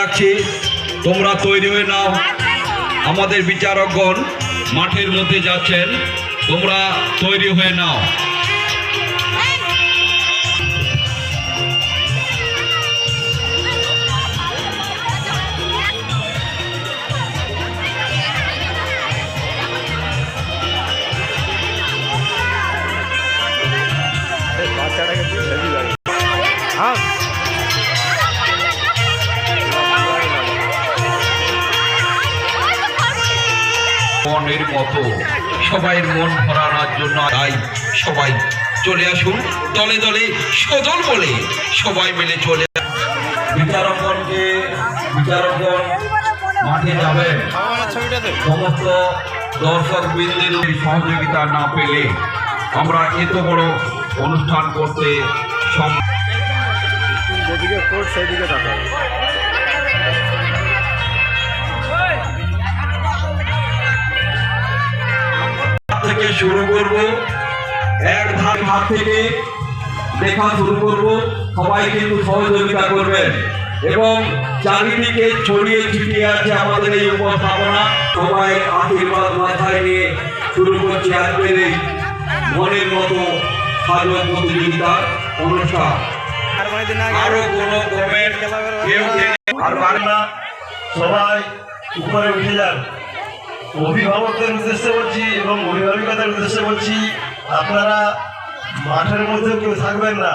রাখছি তোমরা তৈরি হয়ে নাও। আমাদের বিচারকগণ মাঠের মধ্যে যাচ্ছেন, তোমরা তৈরি হয়ে নাও। বাচ্চাটাকে মনের মতো। সবাই মন ভরানোর জন্য তাই সবাই চলে আসুন, দলে দলে সদল বলে সবাই মিলে চলে। বিচারকগণকে বিচারকগণ মাঠে যাবেন। সমস্ত দর্শক বৃন্দের সহযোগিতা না পেলে আমরা এত বড় অনুষ্ঠান করতে সম- কোর্ট, সেদিকে থেকে শুরু করব। এক ধার হাত থেকে দেখা শুরু করব। সবাই কিন্তু সহযোগিতা করবেন। এবং চারিদিকে ছড়িয়ে ছিটিয়ে আছে আমাদের এই উপস্থাপনা। সবাই আশীর্বাদ মাথায় নিয়ে শুরু করছি আজকের এই মনের মতো সাজক প্রতিযোগিতার অনুষ্ঠান। আর কোনো কমেন্ট আর আর- আমরা সবাই উপরে উঠে যান। অভিভাবকদের উদ্দেশ্যে বলছি এবং অভিভাবিকাদের উদ্দেশ্যে বলছি আপনারা মাঠের মধ্যেও কেউ থাকবেন না।